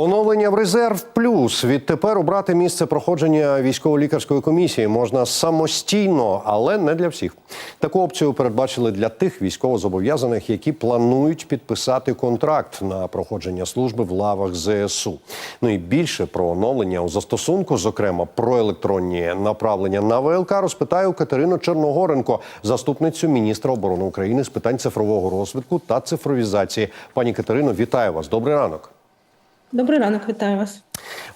Оновлення в резерв плюс відтепер обрати місце проходження військово-лікарської комісії можна самостійно, але не для всіх. Таку опцію передбачили для тих військовозобов'язаних, які планують підписати контракт на проходження служби в лавах ЗСУ. Ну і більше про оновлення у застосунку, зокрема про електронні направлення на ВЛК, розпитаю Катерину Черногоренко, заступницю міністра оборони України з питань цифрового розвитку та цифровізації. Пані Катерино, вітаю вас. Добрий ранок. Добрий ранок, вітаю вас.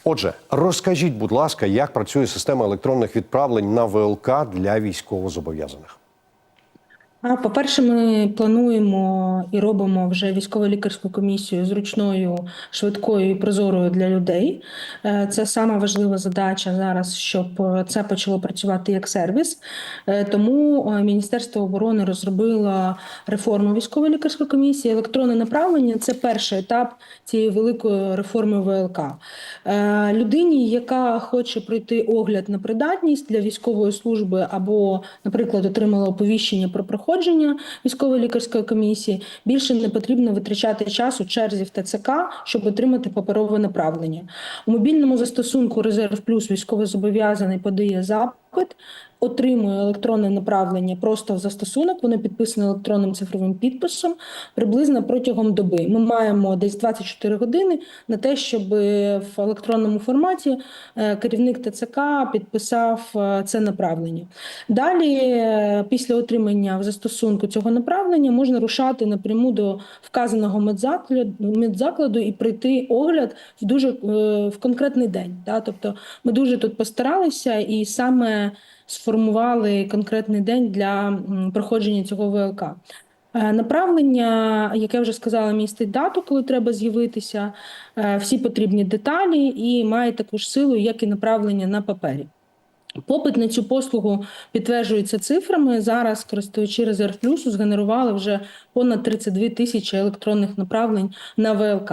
Отже, розкажіть, будь ласка, як працює система електронних відправлень на ВЛК для військовозобов'язаних? По-перше, ми плануємо і робимо вже військово-лікарську комісію зручною, швидкою і прозорою для людей. Е, Це сама важлива задача зараз, щоб це почало працювати як сервіс. Е, Тому е, Міністерство оборони розробило реформу військово-лікарської комісії. Електронне направлення це перший етап цієї великої реформи ВЛК. Людині, яка хоче пройти огляд на придатність для військової служби, або, наприклад, отримала оповіщення про проходження військової лікарської комісії, більше не потрібно витрачати час у черзі в ТЦК, щоб отримати паперове направлення. У мобільному застосунку Резерв Плюс військовозобов'язаний подає запит. Отримує електронне направлення просто в застосунок. Воно підписане електронним цифровим підписом приблизно протягом доби. Ми маємо десь 24 години на те, щоб в електронному форматі е, керівник ТЦК підписав е, це направлення. Далі, е, після отримання в застосунку цього направлення, можна рушати напряму до вказаного медзакладу, медзакладу і пройти огляд в дуже е, в конкретний день. Тобто ми дуже тут постаралися і саме сформували конкретний день для проходження цього ВЛК. Е, Направлення, як я вже сказала, містить дату, коли треба з'явитися, е, всі потрібні деталі і має таку ж силу, як і направлення на папері. Попит на цю послугу підтверджується цифрами. Зараз користувачі резерв плюсу згенерували вже понад 32 тисячі електронних направлень на ВЛК.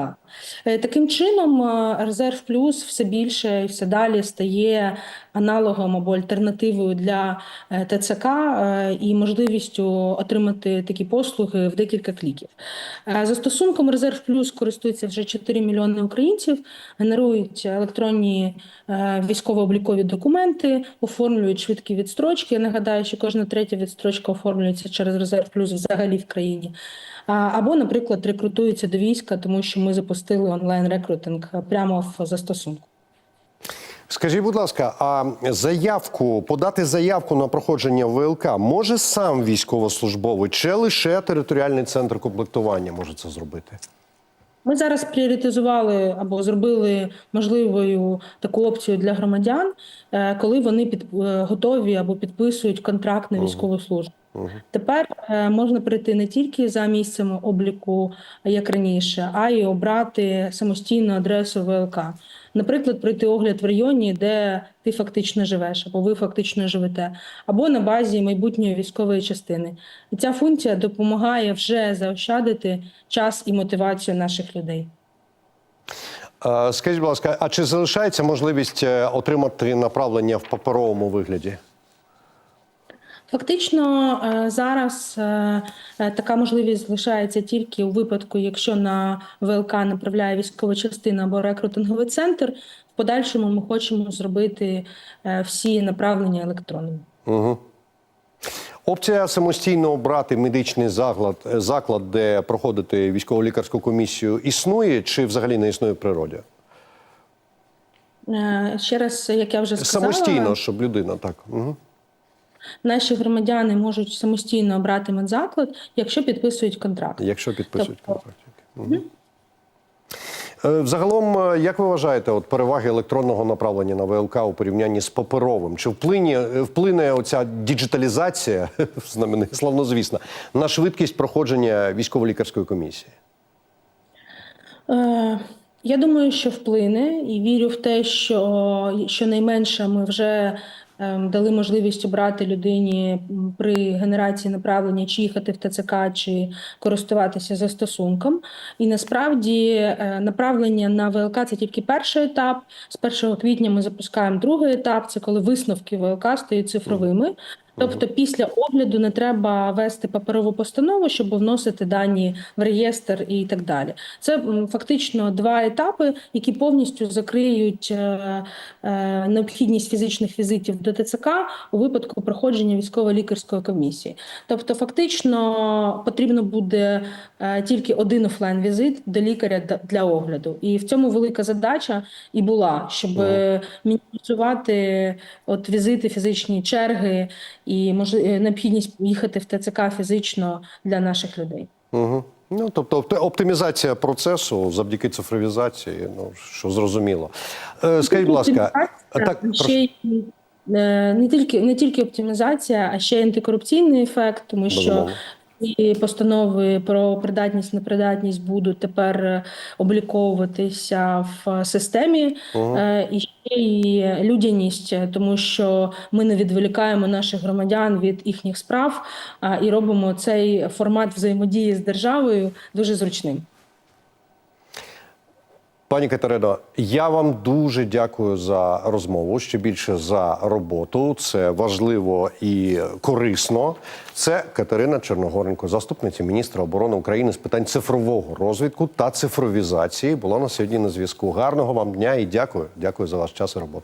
Е, Таким чином, резерв плюс все більше і все далі стає аналогом або альтернативою для е, ТЦК е, і можливістю отримати такі послуги в декілька кліків. Е, Застосунком резерв плюс користується вже 4 мільйони українців, генерують електронні військово-облікові документи, оформлюють швидкі відстрочки. Я нагадаю, що кожна третя відстрочка оформлюється через резерв плюс взагалі в країні. Або, наприклад, рекрутуються до війська, тому що ми запустили онлайн-рекрутинг прямо в застосунку. Скажіть, будь ласка, а заявку подати заявку на проходження ВЛК може сам військовослужбовець чи лише територіальний центр комплектування може це зробити? Ми зараз пріоритизували або зробили можливою таку опцію для громадян, е, коли вони під е, готові або підписують контракт на військову службу. Тепер е, можна прийти не тільки за місцем обліку, як раніше, а й обрати самостійну адресу ВЛК. Наприклад, пройти огляд в районі, де ти фактично живеш, або ви фактично живете, або на базі майбутньої військової частини. І ця функція допомагає вже заощадити час і мотивацію наших людей. Скажіть, будь ласка, а чи залишається можливість е, отримати направлення в паперовому вигляді? Фактично е, зараз е, е, така можливість залишається тільки у випадку, якщо на ВЛК направляє військова частина або рекрутинговий центр. В подальшому ми хочемо зробити всі направлення електронними. Угу. Опція самостійно обрати медичний заклад, заклад, де проходити військово-лікарську комісію, існує чи взагалі не існує в природі? Ще раз, як я вже сказала, Самостійно, щоб людина так. Угу. Наші громадяни можуть самостійно обрати медзаклад, якщо підписують контракт. Якщо підписують Тобто- контракт. Угу. Взагалом, е, як ви вважаєте, от переваги електронного направлення на ВЛК у порівнянні з паперовим? Чи вплине, вплине оця діджиталізація, славнозвісна, на швидкість проходження військово-лікарської комісії? Е, Я думаю, що вплине, і вірю в те, що щонайменше ми вже ем, дали можливість обрати людині при генерації направлення, чи їхати в ТЦК, чи користуватися застосунком. І насправді е, направлення на ВЛК це тільки перший етап. З 1 квітня ми запускаємо другий етап. Це коли висновки ВЛК стають цифровими. Тобто, після огляду не треба вести паперову постанову, щоб вносити дані в реєстр і так далі. Це фактично два етапи, які повністю закриють е, е, необхідність фізичних візитів до ТЦК у випадку проходження військово-лікарської комісії. Тобто, фактично потрібно буде е, тільки один офлайн-візит до лікаря для огляду. І в цьому велика задача і була, щоб е, мінімізувати от візити, фізичні черги і може е, необхідність їхати в ТЦК фізично для наших людей. Угу. Ну, тобто оптимізація процесу завдяки цифровізації, ну що зрозуміло. Е, скажіть, будь ласка, так, ще й е, не тільки не тільки оптимізація, а ще й антикорупційний ефект, тому що. І постанови про придатність, непридатність будуть тепер е, обліковуватися в системі, ага. і ще і людяність, е, тому що ми не відволікаємо наших громадян від їхніх справ і робимо цей формат взаємодії з державою дуже зручним. Пані Катерино, я вам дуже дякую за розмову. Ще більше за роботу. Це важливо і корисно. Це Катерина Черногоренко, заступниця міністра оборони України з питань цифрового розвитку та цифровізації. Була на сьогодні на зв'язку. Гарного вам дня і дякую. Дякую за ваш час і роботу.